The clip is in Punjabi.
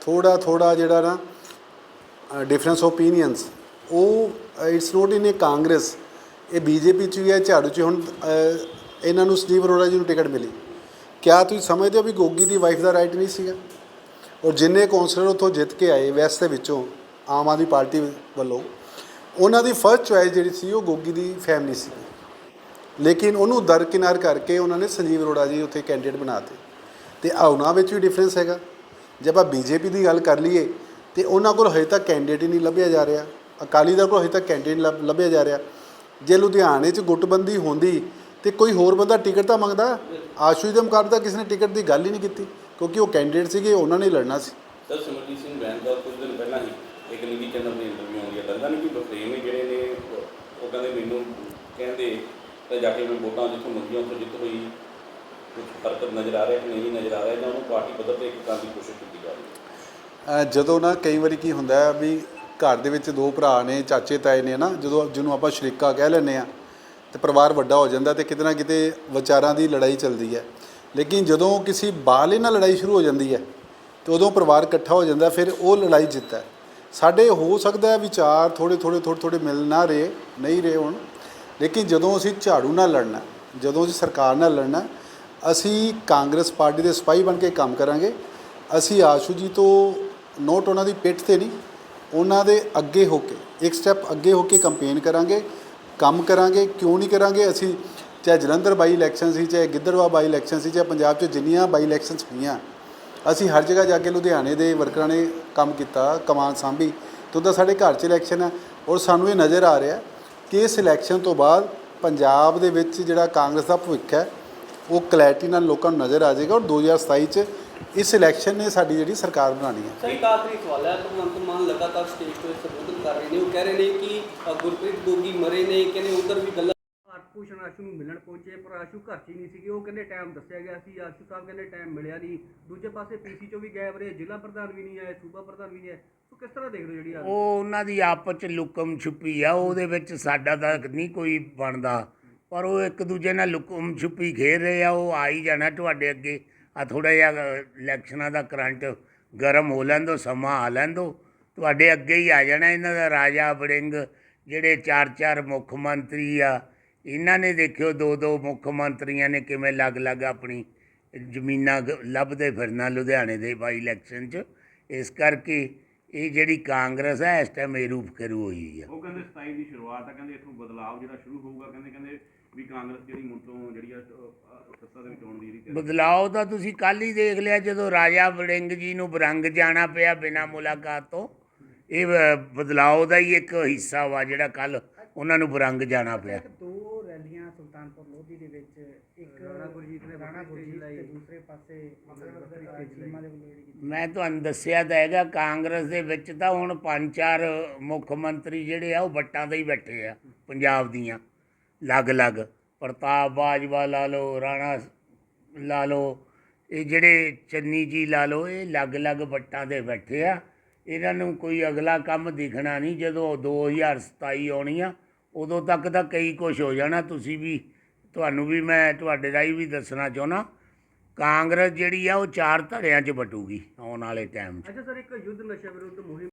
ਥੋੜਾ ਥੋੜਾ ਜਿਹੜਾ ਨਾ ਡਿਫਰੈਂਸ ਓਪੀਨੀਅਨਸ ਉਹ it's not in a Congress ਇਹ ਬੀਜੇਪੀ ਚ ਵੀ ਹੈ, ਝਾੜੂ ਚ ਹੁਣ ਇਹਨਾਂ ਨੂੰ ਸੰਜੀਵ ਅਰੋੜਾ ਜੀ ਨੂੰ ਟਿਕਟ ਮਿਲੀ। ਕਿਆ ਤੁਸੀਂ ਸਮਝਦੇ ਹੋ ਵੀ ਗੋਗੀ ਦੀ ਵਾਈਫ ਦਾ ਰਾਈਟ ਨਹੀਂ ਸੀਗਾ? ਔਰ ਜਿੰਨੇ ਕੌਂਸਲਰ ਉੱਥੋਂ ਜਿੱਤ ਕੇ ਆਏ ਵੈਸਟ ਦੇ ਵਿੱਚੋਂ ਆਮ ਆਦਮੀ ਪਾਰਟੀ ਵੱਲੋਂ, ਉਹਨਾਂ ਦੀ ਫਰਸਟ ਚੁਆਇਸ ਜਿਹੜੀ ਸੀ, ਉਹ ਗੋਗੀ ਦੀ ਫੈਮਿਲੀ ਸੀ। ਲੇਕਿਨ ਉਹਨੂੰ ਦਰਕਿਨਾਰ ਕਰਕੇ ਉਹਨਾਂ ਨੇ ਸੰਜੀਵ ਅਰੋੜਾ ਜੀ ਉੱਥੇ ਕੈਂਡੀਡੇਟ ਬਣਾਤੇ ਤੇ ਆ ਉਹਨਾਂ ਵਿੱਚ ਵੀ ਡਿਫਰੈਂਸ ਹੈਗਾ। ਜੇ ਆਪਾਂ ਬੀਜੇਪੀ ਦੀ ਗੱਲ ਕਰ ਲਈਏ, ਤੇ ਉਹਨਾਂ ਕੋਲ ਹਜੇ ਤੱਕ ਕੈਂਡੀਡੇਟ ਹੀ ਨਹੀਂ ਲੱਭਿਆ ਜਾ ਰਿਹਾ। ਅਕਾਲੀ ਦਲ ਕੋਲ ਹਜੇ ਤੱਕ ਕੈਂਡੀਡੇਟ ਲੱਭਿਆ ਜਾ ਰਿਹਾ। ਜੇ ਲੁਧਿਆਣੇ 'ਚ ਗੁੱਟਬੰਦੀ ਹੁੰਦੀ, ਤੇ ਕੋਈ ਹੋਰ ਬੰਦਾ ਟਿਕਟ ਤਾਂ ਮੰਗਦਾ? ਆਸ਼ੂ ਦੇ ਮੁਕਾਬਲੇ ਤਾਂ ਕਿਸੇ ਨੇ ਟਿਕਟ ਦੀ ਗੱਲ ਹੀ ਨਹੀਂ ਕੀਤੀ, ਕਿਉਂਕਿ ਉਹ ਕੈਂਡੀਡੇਟ ਸੀਗੇ, ਉਹਨਾਂ ਨੇ ਲੜਨਾ ਸੀ। ਸਰ, ਸਿਮਰਜੀਤ ਸਿੰਘ ਬੈਂਸ ਦਾ ਕੁਝ ਦਿਨ ਪਹਿਲਾਂ ਹੀ ਇੱਕ ਨਿੱਜੀ ਚੈਨਲ ਦੀ ਇੰਟਰਵਿਊ ਆਉਂਦੀ ਹੈ। ਲੱਗਦਾ ਨਹੀਂ ਕਿ ਬਖਰੇਵੇਂ ਜਿਹੜੇ ਨੇ, ਉਹ- ਕਹਿੰਦੇ ਮੈਨੂੰ ਕਹਿੰਦੇ ਤੇ ਜਾ ਕੇ ਮੈਂ ਵੋਟਾਂ ਜਿੱਥੋਂ ਮੰਗੀਆਂ, ਉੱਥੋਂ ਜਿੱਤ ਹੋਈ। ਕੁਝ ਫ਼ਰਕ ਨਜ਼ਰ ਆ ਰਿਹਾ ਕਿ ਨਹੀਂ ਨਜ਼ਰ ਆ ਰਿਹਾ, ਜਾਂ ਉਹਨੂੰ ਪਾਰਟੀ ਪੱਧਰ ਤੇ ਇੱਕ ਕਰਨ ਦੀ ਕੋਸ਼ਿਸ਼ ਕੀਤੀ ਜਾ ਰਹੀ ਹੈ? ਜਦੋਂ ਨਾ ਕਈ ਵਾਰੀ ਕੀ ਹੁੰਦਾ ਹੈ ਵੀ ਘਰ ਦੇ ਵਿੱਚ ਦੋ ਭਰਾ ਨੇ, ਚਾਚੇ, ਤਾਏ ਨੇ ਨਾ, ਜਦੋਂ ਜਿਹਨੂੰ ਆਪਾਂ ਸ਼ਰੀਕਾ ਕਹਿ ਲੈਂਦੇ ਆ ਤੇ ਪਰਿਵਾਰ ਵੱਡਾ ਹੋ ਜਾਂਦਾ ਤੇ ਕਿਤੇ ਨਾ ਕਿਤੇ ਵਿਚਾਰਾਂ ਦੀ ਲੜਾਈ ਚੱਲਦੀ ਹੈ। ਲੇਕਿਨ ਜਦੋਂ ਕਿਸੇ ਬਾਹਲੇ ਨਾਲ ਲੜਾਈ ਸ਼ੁਰੂ ਹੋ ਜਾਂਦੀ ਹੈ, ਤੇ ਉਦੋਂ ਪਰਿਵਾਰ ਇਕੱਠਾ ਹੋ ਜਾਂਦਾ, ਫਿਰ ਉਹ ਲੜਾਈ ਜਿੱਤਦਾ ਹੈ। ਸਾਡੇ ਹੋ ਸਕਦਾ ਹੈ ਵਿਚਾਰ ਥੋੜੇ ਥੋੜੇ ਥੋੜੇ ਥੋੜੇ ਮਿਲ ਨਾ ਰਹੇ, ਨਹੀਂ ਰਹੇ ਹੁਣ। ਲੇਕਿਨ ਜਦੋਂ ਅਸੀਂ ਝਾੜੂ ਨਾਲ ਲੜਨਾ, ਜਦੋਂ ਅਸੀਂ ਸਰਕਾਰ ਨਾਲ ਲੜਨਾ ਅਸੀਂ ਕਾਂਗਰਸ ਪਾਰਟੀ ਦੇ ਸਿਪਾਹੀ ਬਣ ਕੇ ਕੰਮ ਕਰਾਂਗੇ। ਅਸੀਂ ਆਸ਼ੂ ਜੀ ਤੋਂ ਨੋਟ ਉਹਨਾਂ ਦੀ ਪਿੱਠ ਤੇ ਨਹੀਂ, ਉਹਨਾਂ ਦੇ ਅੱਗੇ ਹੋ ਕੇ, ਇੱਕ ਸਟੈਪ ਅੱਗੇ ਹੋ ਕੇ ਕੰਪੇਨ ਕਰਾਂਗੇ, ਕੰਮ ਕਰਾਂਗੇ, ਕਿਉਂ ਨਹੀਂ ਕਰਾਂਗੇ? ਅਸੀਂ ਚਾਹੇ ਜਲੰਧਰ ਬਾਈ ਇਲੈਕਸ਼ਨ ਸੀ, ਚਾਹੇ ਗਿੱਦੜਵਾ ਬਾਈ ਇਲੈਕਸ਼ਨ ਸੀ, ਚਾਹੇ ਪੰਜਾਬ 'ਚ ਜਿੰਨੀਆਂ ਬਾਈ ਇਲੈਕਸ਼ਨਸ ਹੋਈਆਂ, ਅਸੀਂ ਹਰ ਜਗ੍ਹਾ ਜਾ ਕੇ ਲੁਧਿਆਣੇ ਦੇ ਵਰਕਰਾਂ ਨੇ ਕੰਮ ਕੀਤਾ ਕਮਾਨ ਸਾਂਭੀ, ਤੇ ਉਹਦਾ ਸਾਡੇ ਘਰ 'ਚ ਇਲੈਕਸ਼ਨ ਹੈ ਔਰ ਸਾਨੂੰ ਇਹ ਨਜ਼ਰ ਆ ਰਿਹਾ ਕਿ ਇਸ ਇਲੈਕਸ਼ਨ ਤੋਂ ਬਾਅਦ ਪੰਜਾਬ ਦੇ ਵਿੱਚ ਜਿਹੜਾ ਕਾਂਗਰਸ ਦਾ ਭਵਿੱਖ ਹੈ ਉਹ ਕਲੈਰਿਟੀ ਨਾਲ ਲੋਕਾਂ ਨੂੰ ਨਜ਼ਰ ਆ ਜਾਏਗਾ ਔਰ 2027 ਚ ਇਸ ਇਲੈਕਸ਼ਨ ਨੇ ਸਾਡੀ ਜਿਹੜੀ ਸਰਕਾਰ ਬਣਾਉਣੀ ਹੈ। ਸਰ ਇੱਕ ਆਖਰੀ ਸਵਾਲ ਹੈ। ਭਗਵੰਤ ਮਾਨ ਲਗਾਤਾਰ ਸਟੇਜ ਤੋਂ ਸੰਬੋਧਨ ਕਰ ਰਹੇ ਨੇ। ਉਹ ਕਹਿ ਰਹੇ ਨੇ ਕਿ ਗੁਰਪ੍ਰੀਤ ਗੋਗੀ ਮਰੇ ਨੇ। ਕਹਿੰਦੇ ਉਧਰ ਵੀ ਗੱਲਾਂ ਭੂਸ਼ਣ ਆਸ਼ੂ ਨੂੰ ਮਿਲਣ ਪਹੁੰਚੇ ਪਰ ਆਸ਼ੂ ਘਰ 'ਚ ਹੀ ਨਹੀਂ ਸੀਗੇ। ਉਹ ਕਹਿੰਦੇ ਟਾਈਮ ਦੱਸਿਆ ਗਿਆ ਸੀ। ਆਸ਼ੂ ਸਾਹਿਬ ਕਹਿੰਦੇ ਟਾਈਮ ਮਿਲਿਆ ਨਹੀਂ। ਦੂਜੇ ਪਾਸੇ ਪੀਸੀ 'ਚੋਂ ਵੀ ਗਾਇਬ ਰਹੇ। ਜ਼ਿਲ੍ਹਾ ਪ੍ਰਧਾਨ ਵੀ ਨਹੀਂ ਆਏ ਸੂਬਾ ਪ੍ਰਧਾਨ ਵੀ ਨਹੀਂ ਆਏ। ਸੋ ਕਿਸ ਤਰ੍ਹਾਂ ਦੇਖਦੇ ਹੋ ਜਿਹੜੀ ਆ ਉਹ ਉਹਨਾਂ ਦੀ ਆਪਸ ਚ ਲੁਕਮ ਛੁਪੀ ਆ। ਉਹਦੇ ਵਿੱਚ ਸਾਡਾ ਤਾਂ ਨਹੀਂ ਕੋਈ ਬਣਦਾ। ਪਰ ਉਹ ਇੱਕ ਦੂਜੇ ਨਾਲ ਲੁਕਮ ਛੁਪੀ ਖੇਡ ਰਹੇ ਆ, ਉਹ ਆ ਹੀ ਜਾਣਾ ਤੁਹਾਡੇ ਅੱਗੇ। ਆ ਥੋੜਾ ਜਿਹਾ ਇਲੈਕਸ਼ਨਾਂ ਦਾ ਕਰੰਟ ਗਰਮ ਹੋ ਲੈਣ ਸਮਾਂ ਆ ਲੈਣ ਤੁਹਾਡੇ ਅੱਗੇ ਹੀ ਆ ਜਾਣਾ ਇਹਨਾਂ ਦਾ ਰਾਜਾ ਵੜਿੰਗ, ਜਿਹੜੇ ਚਾਰ ਚਾਰ ਮੁੱਖ ਮੰਤਰੀ ਆ। ਇਹਨਾਂ ਨੇ ਦੇਖਿਓ ਦੋ ਦੋ ਮੁੱਖ ਮੰਤਰੀਆਂ ਨੇ ਕਿਵੇਂ ਲੱਗ-ਲੱਗ ਆਪਣੀ ਜ਼ਮੀਨਾਂ ਗ- ਲੱਭਦੇ ਫਿਰਨਾ ਲੁਧਿਆਣੇ ਦੇ ਬਾਈ ਇਲੈਕਸ਼ਨ 'ਚ। ਇਸ ਕਰਕੇ ਇਹ ਜਿਹੜੀ ਕਾਂਗਰਸ ਹੈ ਇਸ ਟਾਈਮ ਇਹ ਰੂਪ ਕਰੂ ਹੋਈ ਆ। ਉਹ ਕਹਿੰਦੇ 27 ਦੀ ਸ਼ੁਰੂਆਤ ਆ ਕਹਿੰਦੇ ਇੱਥੋਂ ਬਦਲਾਅ ਜਿਹੜਾ ਸ਼ੁਰੂ ਹੋਊਗਾ ਕਹਿੰਦੇ ਕਹਿੰਦੇ ਵੀ ਕਾਂਗਰਸ ਜਿਹੜੀ ਮੁੜ ਤੋਂ ਜਿਹੜੀ ਆ ਸੱਤਾ ਦੇ ਵਿੱਚ ਆਉਣ ਦੀ ਜਿਹੜੀ ਬਦਲਾਅ ਤਾਂ ਤੁਸੀਂ ਕੱਲ ਹੀ ਦੇਖ ਲਿਆ ਜਦੋਂ ਰਾਜਾ ਵੜਿੰਗ ਜੀ ਨੂੰ ਬਰੰਗ ਜਾਣਾ ਪਿਆ ਬਿਨਾਂ ਮੁਲਾਕਾਤ ਤੋਂ। ਇਹ ਬਦਲਾਅ ਦਾ ਹੀ ਇੱਕ ਹਿੱਸਾ ਵਾ ਜਿਹੜਾ ਕੱਲ ਉਹਨਾਂ ਨੂੰ ਬਰੰਗ ਜਾਣਾ ਪਿਆ। ਦੋ ਰੈਲੀਆਂ ਸੁਲਤਾਨਪੁਰ ਰਾਣਾ ਗੁਰਜੀਤ ਨੇ ਰਾਣਾ ਗੁਰਜੀਤ ਤੇ ਦੂਸਰੇ ਪਾਸੇ ਚੀਮਾ ਦੇ ਵੱਲੋਂ ਜਿਹੜੀ ਕੀਤੀ ਮੈਂ ਤੁਹਾਨੂੰ ਦੱਸਿਆ ਤਾਂ ਹੈਗਾ ਕਾਂਗਰਸ ਦੇ ਵਿੱਚ ਤਾਂ ਹੁਣ ਪੰਜ ਚਾਰ ਮੁੱਖ ਮੰਤਰੀ ਜਿਹੜੇ ਆ ਉਹ ਵੱਟਾਂ ਤੇ ਹੀ ਬੈਠੇ ਆ ਪੰਜਾਬ ਦੀਆਂ। ਅਲੱਗ-ਅਲੱਗ ਪ੍ਰਤਾਪ ਬਾਜਵਾ ਲਾ ਲਓ ਰਾਣਾ ਲਾ ਲਓ ਇਹ ਜਿਹੜੇ ਚੰਨੀ ਜੀ ਲਾ ਲਓ ਇਹ ਅਲੱਗ-ਅਲੱਗ ਵੱਟਾਂ ਤੇ ਬੈਠੇ ਆ। ਇਹਨਾਂ ਨੂੰ ਕੋਈ ਅਗਲਾ ਕੰਮ ਦਿਖਣਾ ਨਹੀਂ ਜਦੋਂ 2027 ਆਉਣੀ ਆ ਉਦੋਂ ਤੱਕ ਤਾਂ ਕਈ ਕੁਝ ਹੋ ਜਾਣਾ ਤੁਸੀਂ ਵੀ ਤੁਹਾਨੂੰ ਵੀ ਮੈਂ ਤੁਹਾਡੇ ਰਾਹੀਂ ਵੀ ਦੱਸਣਾ ਚਾਹੁੰਦਾ। ਕਾਂਗਰਸ ਜਿਹੜੀ ਆ ਉਹ ਚਾਰ ਧੜਿਆਂ 'ਚ ਵਟੂਗੀ ਆਉਣ ਵਾਲੇ ਟਾਈਮ 'ਚ। ਅੱਛਾ ਸਰ, ਇੱਕ ਯੁੱਧ ਨਸ਼ਾ ਵਿਰੁੱਧ ਮੁਹਿੰਮ